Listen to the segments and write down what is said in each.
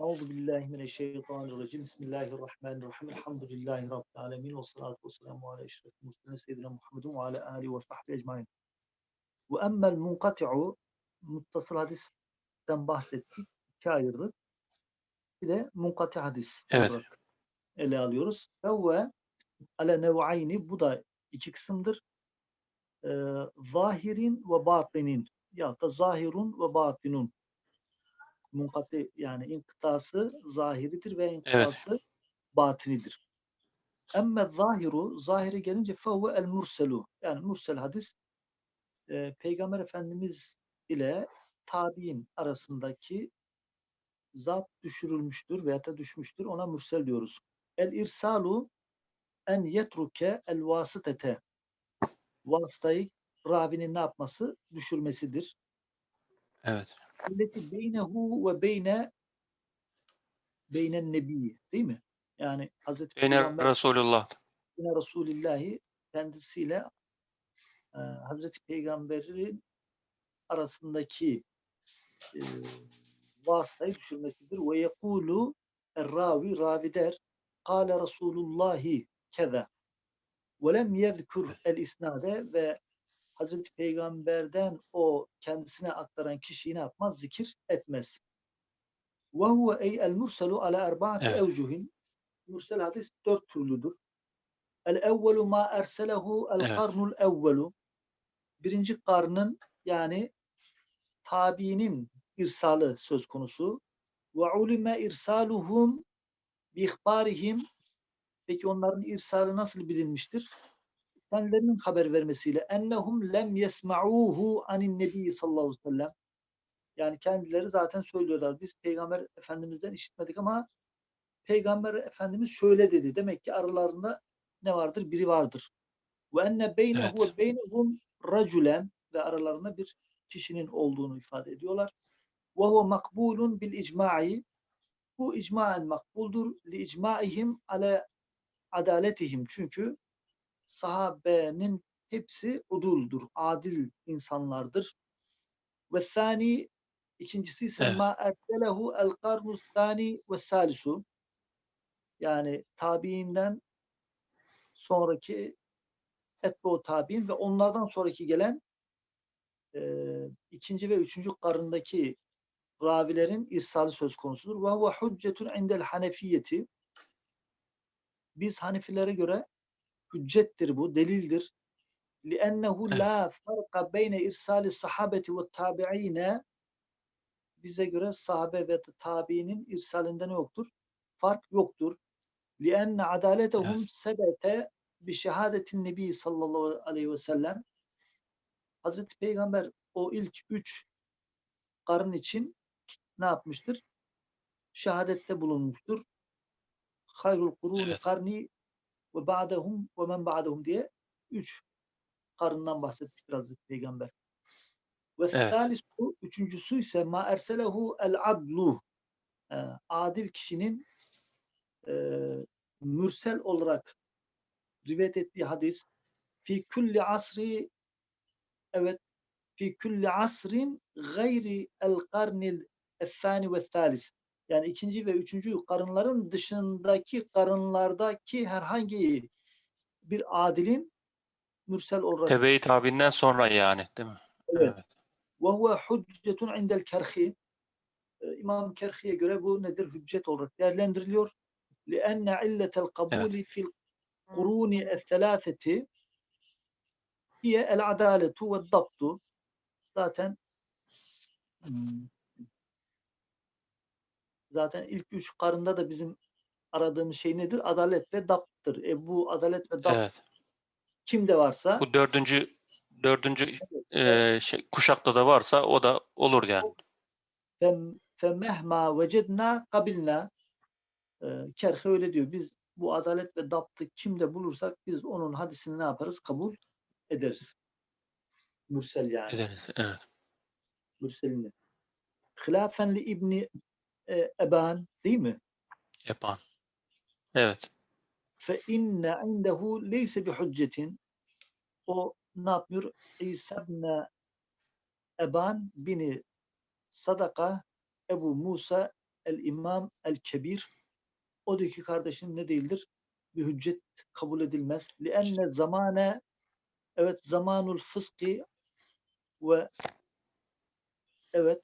Euzu billahi mineşşeytanirracim. Bismillahirrahmanirrahim. Elhamdülillahi rabbil alamin ve salatu vesselamu ala eşrefil murselin seyyidina Muhammedin ve ala alihi ve sahbihi ecmaîn. Ve emmel munkati'u muttasıl hadisten bahsettik. İki ayırdık. Bir de munkati hadis Evet. ele alıyoruz. Ve ale nev'ayni bu da iki kısımdır. Ee, zahirin ve batinin ya da zahirun ve batinun munkati yani inkıtası zahiridir ve inkıtası batinidir. Emme zahiru zahiri gelince fehuve el murselu yani mursel hadis e, Peygamber Efendimiz ile tabi'in arasındaki zat düşürülmüştür veya da düşmüştür. Ona mursel diyoruz. El irsalu en yetruke el vasıtete vasıtayı ravinin ne yapması? Düşürmesidir. Evet. Milleti beynehu ve beyne beynen nebi değil mi? Yani Hazreti Beyne Peygamber Resulullah. Yine Resulillahi kendisiyle e, Hazreti Peygamber'in arasındaki e, vasıtayı düşürmesidir. Ve yekulu ravi ravi der Kale Resulullahi keza ve lem yezkur el isnade ve Hazreti Peygamber'den o kendisine aktaran kişiyi ne yapmaz? Zikir etmez. Ve huve ey el murselu ala erbaati Evet. evcuhin. Mursel hadis dört türlüdür. El evvelu ma erselehu el Evet. karnul evvelu. Birinci karnın yani tabiinin irsalı söz konusu. Ve ulime irsaluhum bi ihbarihim. Peki onların irsalı nasıl bilinmiştir? Kendilerinin haber vermesiyle ennehum lem yesma'uhu anin nebi sallallahu aleyhi ve sellem. Yani kendileri zaten söylüyorlar. Biz Peygamber Efendimiz'den işitmedik ama Peygamber Efendimiz şöyle dedi. Demek ki aralarında ne vardır? Biri vardır. Ve enne beynehu ve beynehum raculen ve aralarında bir kişinin olduğunu ifade ediyorlar. Ve huve makbulun bil icma'i. Bu icmaen makbuldur. Li icmaihim ale adaletihim. Çünkü sahabenin hepsi uduldur. Adil insanlardır. Ve thani ikincisi ise Evet. ma erselehu el karnu thani ve salisu. Yani tabiinden sonraki etbo tabiin ve onlardan sonraki gelen e, ikinci ve üçüncü karındaki ravilerin irsali söz konusudur. Ve huve hüccetun indel hanefiyeti. Biz Hanefilere göre hüccettir bu, delildir. لِأَنَّهُ Evet. لَا فَرْقَ بَيْنَ اِرْسَالِ الصَّحَابَةِ وَالتَّابِعِينَ Bize göre sahabe ve tabiinin irsalinde ne yoktur? Fark yoktur. لِأَنَّ عَدَالَتَهُمْ سَبَتَ بِشَهَادَةِ النَّبِي sallallahu aleyhi ve sellem Hazreti Peygamber o ilk üç karın için ne yapmıştır? Şehadette bulunmuştur. Hayrul kuruni Evet. karni ve ba'dehum ve men ba'dehum diye üç karından bahsetmiştir Hazreti Peygamber. Ve Evet. thalisu, üçüncüsü ise ma erselehu el adlu. Adil kişinin e, mürsel olarak rivayet ettiği hadis fi kulli asri evet fi kulli asrin gayri el karnil thani ve thalis Yani ikinci ve üçüncü karınların dışındaki karınlardaki herhangi bir adilin mürsel olarak Tebe-i tabinden sonra yani değil mi? Evet. وَهُوَ حُجَّةٌ عِنْدَ الْكَرْخِ Ee, İmam Kerhi'ye göre bu nedir? Hüccet olarak değerlendiriliyor. لِأَنَّ عِلَّةَ الْقَبُولِ فِي الْقُرُونِ الثَّلَاثَةِ هِيَ الْعَدَالَةُ وَالضَّبْطُ Zaten hmm, Zaten ilk üç karında da bizim aradığımız şey nedir? Adalet ve daptır. E bu adalet ve dapt evet. kimde varsa bu dördüncü dördüncü evet, e, şey, kuşakta da varsa o da olur yani. Femehma vecedna kabilna e, Kerhe öyle diyor. Biz bu adalet ve daptı kimde bulursak biz onun hadisini ne yaparız? Kabul ederiz. Mürsel yani. Ederiz, evet. Mürselini. Hilafen li İbni e, Eban değil mi? Yapan. Evet. Fe inne indehu leyse bi hüccetin o ne yapmıyor? İsa ibn Eban bini Sadaka Ebu Musa el imam el kebir o da ki kardeşim ne değildir? Bir hüccet kabul edilmez. Lienne zamane evet zamanul fıski ve evet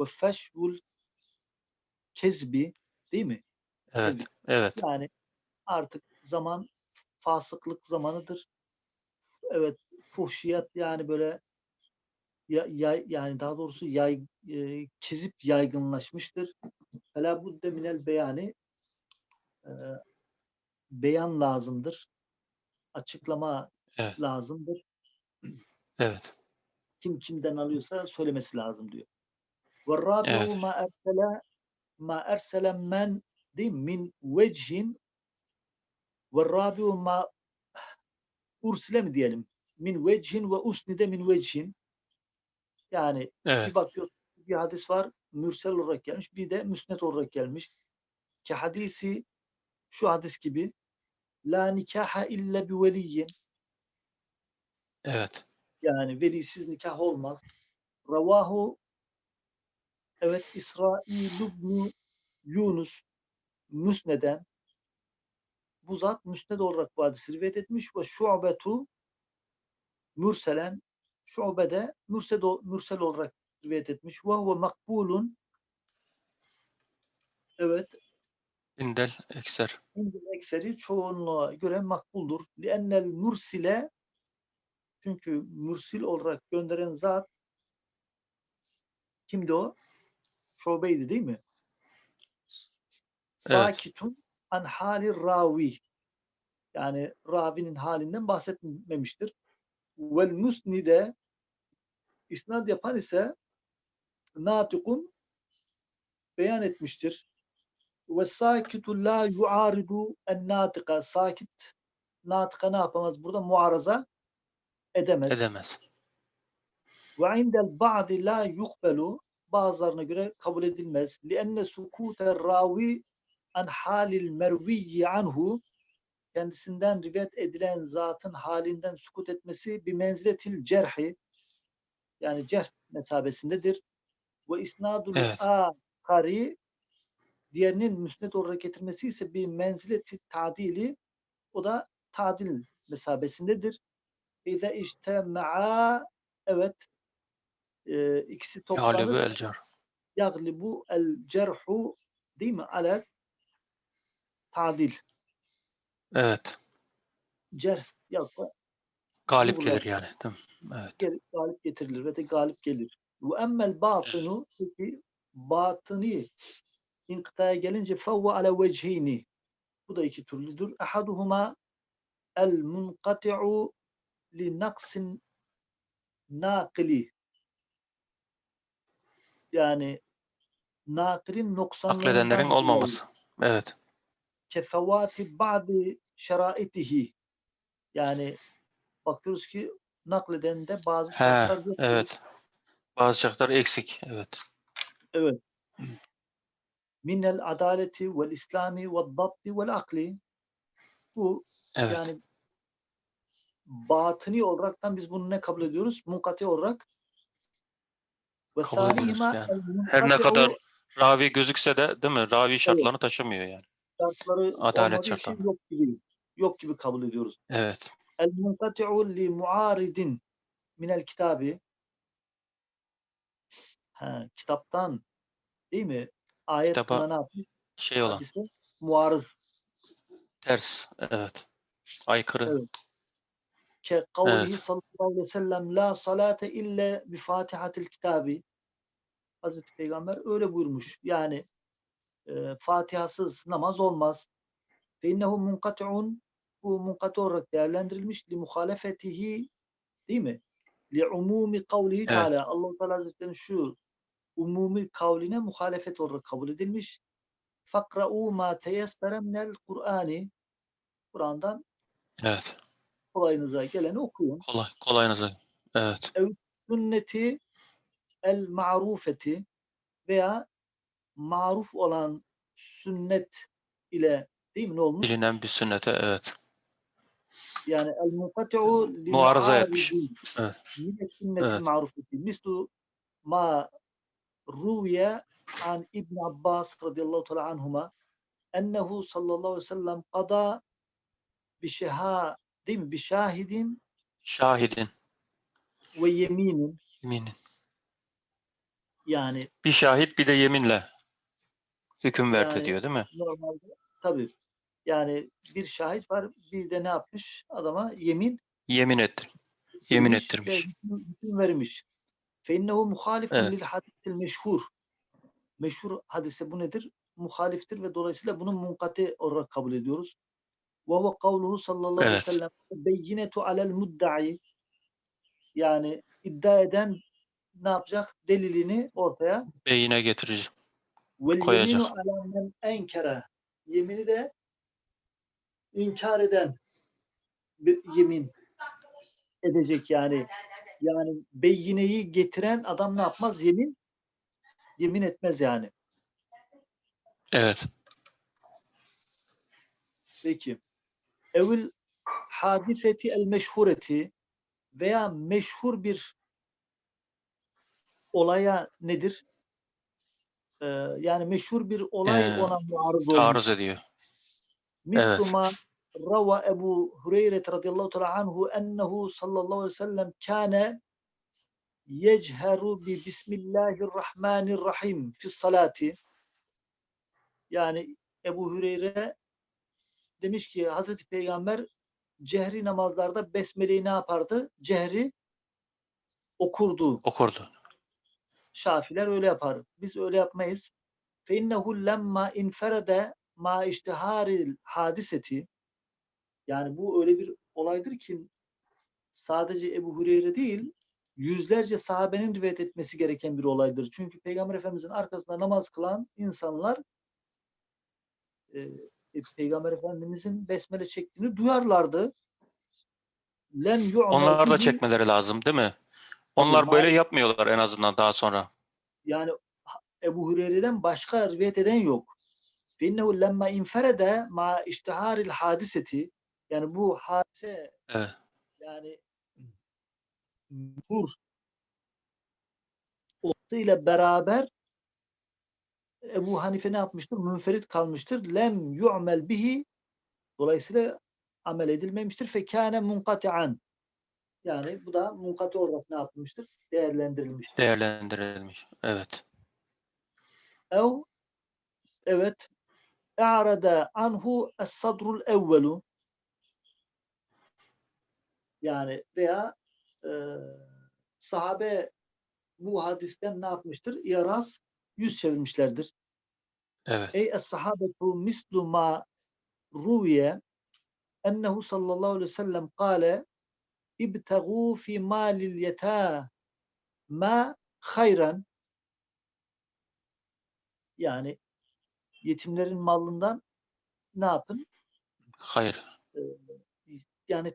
ve feşvul kezbi değil mi? Evet. Evet. Yani artık zaman fasıklık zamanıdır. Evet, fuhşiyat yani böyle ya, yay, yani daha doğrusu yay, e, kezip yaygınlaşmıştır. Fela budde minel beyani e, beyan lazımdır. Açıklama Evet. lazımdır. Evet. Kim kimden alıyorsa söylemesi lazım diyor. Ve rabi'u ma ersele ma ersele men değil mi? min vecihin ve rabi'u ma ursile mi diyelim? Min vecihin ve usnide min vecihin yani Evet. bir bakıyorsun bir hadis var mürsel olarak gelmiş bir de müsnet olarak gelmiş. Ki hadisi şu hadis gibi la nikaha illa bi veliyyin Evet. yani velisiz nikah olmaz. Ravahu evet İsrail ibn Yunus Müsneden bu zat müsned olarak bu hadisi rivayet etmiş ve şubetu mürselen şubede mürsel, mürsel olarak rivayet etmiş ve huve makbulun evet İndel ekser. İndil ekseri çoğunluğa göre makbuldur. Liennel mürsile çünkü mürsil olarak gönderen zat kimdi o? Şubeydi değil mi? Sakitun an hali ravi. Yani ravinin halinden bahsetmemiştir. Vel musnide isnad yapan ise natikun beyan etmiştir. Ve sakitu la yuaridu en natika. Sakit natika ne yapamaz? Burada muaraza edemez. Edemez. Ve indel ba'di la yukbelu bazılarına göre kabul edilmez. Lienne sukuter ravi an halil merviyyi anhu kendisinden rivayet edilen zatın halinden sukut etmesi bir menziletil cerhi yani cerh mesabesindedir. Ve isnadul Evet. akari diğerinin müsnet olarak getirmesi ise bir menzileti tadili o da tadil mesabesindedir. İze iştema'a evet e, ikisi toplanır. yaglibu el cerhu değil mi? Ale tadil. Evet. Cerh yok Galip gelir yani. Değil mi? Evet. galip getirilir ve de galip gelir. Ve emmel batını peki batını inkıtaya gelince fevve ala vechini bu da iki türlüdür. Ahaduhuma el munkati'u li naksin nakili yani nakilin noksanlığından Nakledenlerin dolayı olmaması. Evet. kefevati ba'di şeraitihi yani bakıyoruz ki nakledende bazı He, şartlar yok. evet. Bazı şartlar eksik. Evet. Evet. Minel adaleti vel islami vel dabti vel akli. Bu Evet. yani batıni olaraktan biz bunu ne kabul ediyoruz? Munkati olarak. Ve el Her ne kadar ravi gözükse de değil mi? Ravi şartlarını taşımıyor yani. şartları Adalet şartları. yok gibi yok gibi kabul ediyoruz. Evet. El munkati'u li muaridin minel kitabi. Ha, kitaptan değil mi? Ayet Kitaba ne yapmış? Şey olan. Hadise muarız. Ters. Evet. Aykırı. Evet. Ke kavlihi Evet. sallallahu aleyhi ve sellem la salate illa bi fatihatil kitabi. Hazreti Peygamber öyle buyurmuş. Yani e, Fatihasız namaz olmaz. İnnehu munkati'un bu munkati olarak değerlendirilmiş li muhalefetihi değil mi? Li umumi kavlihi Evet. teala. Allah-u Teala Hazretleri'nin şu umumi kavline muhalefet olarak kabul edilmiş. Fakra'u ma teyessere minel Kur'ani. Kur'an'dan Evet. kolayınıza geleni okuyun. Kolay. Kolayınıza. Evet. sünneti el marufeti veya maruf olan sünnet ile değil mi ne olmuş? Bilinen bir sünnete. Evet. Yani el munkati'u li Muarıza etmiş. Evet. Mine sünneti Evet. marufeti. Mislu ma ruviye an İbn Abbas radıyallahu teala anhuma ennehu sallallahu aleyhi ve sellem qada bi şehadin bi şahidin Şahidin. ve yeminin Yeminin. Yani bir şahit bir de yeminle hüküm verdi yani, diyor değil mi? Normalde tabii. Yani bir şahit var bir de ne yapmış adama yemin yemin ettir. Yemin ettirmiş. Şey, hüküm vermiş. Feinnehu muhalifun evet. lil hadisil meşhur. Meşhur hadise bu nedir? Muhaliftir ve dolayısıyla bunu munkati olarak kabul ediyoruz. Ve ve kavluhu sallallahu aleyhi ve sellem beyinetu alel mudda'i yani iddia eden ne yapacak? Delilini ortaya Beyine getirici. Vel Koyacak. men enkere. Yemini de inkar eden bir yemin edecek yani. Yani beyineyi getiren adam ne yapmaz? Yemin yemin etmez yani. Evet. Peki. Evil hadiseti el meşhureti veya meşhur bir olaya nedir? Ee, yani meşhur bir olay ee, ona muarız olmuş. Taarruz ediyor. Misluma evet. rava Ebu Hureyre radıyallahu teala anhu ennehu sallallahu aleyhi ve sellem kâne yecheru bi bismillahirrahmanirrahim fis salati. Yani Ebu Hüreyre demiş ki Hazreti Peygamber cehri namazlarda besmeleyi ne yapardı? Cehri okurdu. Okurdu. Şafiler öyle yapar. Biz öyle yapmayız. Fe innehu lemma inferede ma iştiharil hadiseti yani bu öyle bir olaydır ki sadece Ebu Hureyre değil yüzlerce sahabenin rivayet etmesi gereken bir olaydır. Çünkü Peygamber Efendimizin arkasında namaz kılan insanlar e, e Peygamber Efendimizin besmele çektiğini duyarlardı. Onlar da çekmeleri lazım değil mi? Onlar Tabii, böyle yapmıyorlar en azından daha sonra. yani Ebu Hureyre'den başka rivayet eden yok. İnnehu lemma inferede ma iştiharil hadiseti yani bu hadise Evet. yani vur ile beraber Ebu Hanife ne yapmıştır? Münferit kalmıştır. Lem yu'mel bihi dolayısıyla amel edilmemiştir. Fekâne munkati'an yani bu da munkati olarak ne yapılmıştır? Değerlendirilmiştir. Değerlendirilmiş. Evet. Ev evet e'rada anhu es-sadrul evvelu yani veya e, sahabe bu hadisten ne yapmıştır? İraz yüz çevirmişlerdir. Evet. Ey es-sahabetu mislu ma ruviye ennehu sallallahu aleyhi ve sellem kâle ibtegû fi mâlil yetâ ma hayran yani yetimlerin malından ne yapın? Hayır. Yani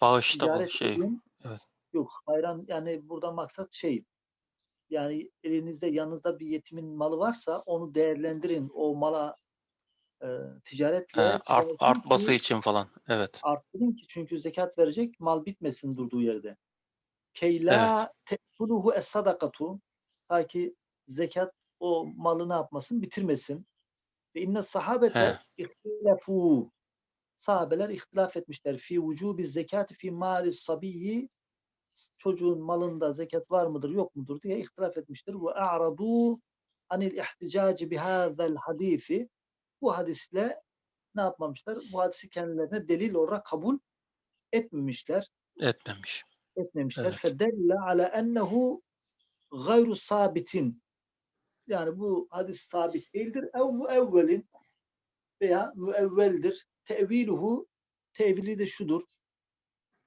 Bağışta bu şey. edin. evet. Yok hayran yani burada maksat şey yani elinizde yanınızda bir yetimin malı varsa onu değerlendirin. O mala e, ticaretle He, art- artması ki- için falan. Evet. arttırın ki çünkü zekat verecek mal bitmesin durduğu yerde. Keyla te'kuluhu es sadakatu ta ki zekat o malı ne yapmasın bitirmesin. Ve inne sahabete ihtilafu sahabeler ihtilaf etmişler. Fi vücubi zekati fi mali sabiyyi çocuğun malında zekat var mıdır yok mudur diye ihtilaf etmiştir. Ve a'radu anil ihticaci bihâzel hadisi bu hadisle ne yapmamışlar? Bu hadisi kendilerine delil olarak kabul etmemişler. Etmemiş. Etmemişler. Evet. Fedelle ala ennehu gayru sabitin. Yani bu hadis sabit değildir. Ev müevvelin veya müevveldir. Teviluhu tevili de şudur.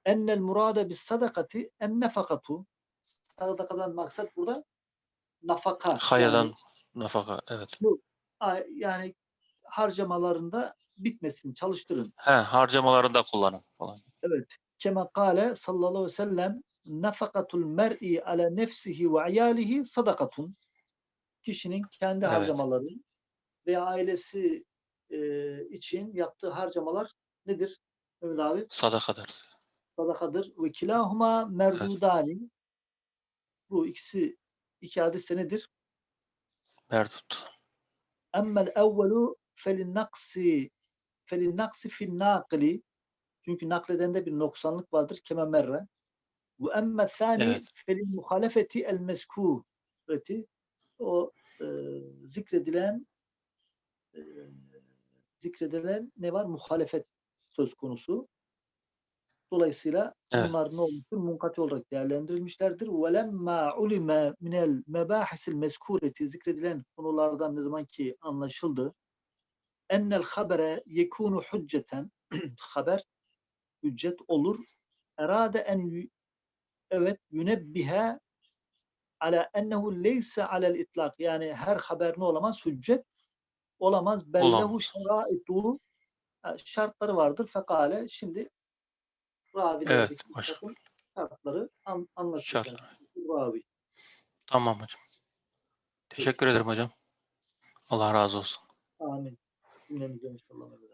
Ennel murade bis sadakati en nefakatu. Sadakadan maksat burada nafaka. Hayırdan Yani, nafaka. Evet. a- yani harcamalarında bitmesin, çalıştırın. He, harcamalarında kullanın falan. Evet. Kema kâle sallallahu aleyhi ve sellem nefakatul mer'i ala nefsihi ve iyalihi sadakatun. Kişinin kendi Evet. harcamaları veya ailesi e, için yaptığı harcamalar nedir? Mehmet abi Sadakadır. sadakadır. Ve kilahuma merdudani. Bu ikisi iki hadis nedir? Merdut. Emmel evvelu felin naksi felin naksi fin nakli çünkü nakledende bir noksanlık vardır keme merre. Ve emme thani Evet. felin muhalefeti el meskureti o e, zikredilen e, zikredilen ne var? Muhalefet söz konusu. Dolayısıyla Evet. bunlar ne olmuştur? Munkati olarak değerlendirilmişlerdir. وَلَمَّا عُلِمَ مِنَ الْمَبَاحِسِ الْمَذْكُورeti zikredilen konulardan ne zaman ki anlaşıldı. ennel habere yekunu hücceten haber hüccet olur. Erade en evet yünebbihe ala ennehu leyse alel itlak yani her haber ne olamaz? Hüccet olamaz. Bellehu şeraitu şartları vardır. Fekale şimdi ravilerdeki evet, şartları an, anlatacağız. Tamam hocam. Teşekkür ederim hocam. Allah razı olsun. Amin. Cümlemize inşallah.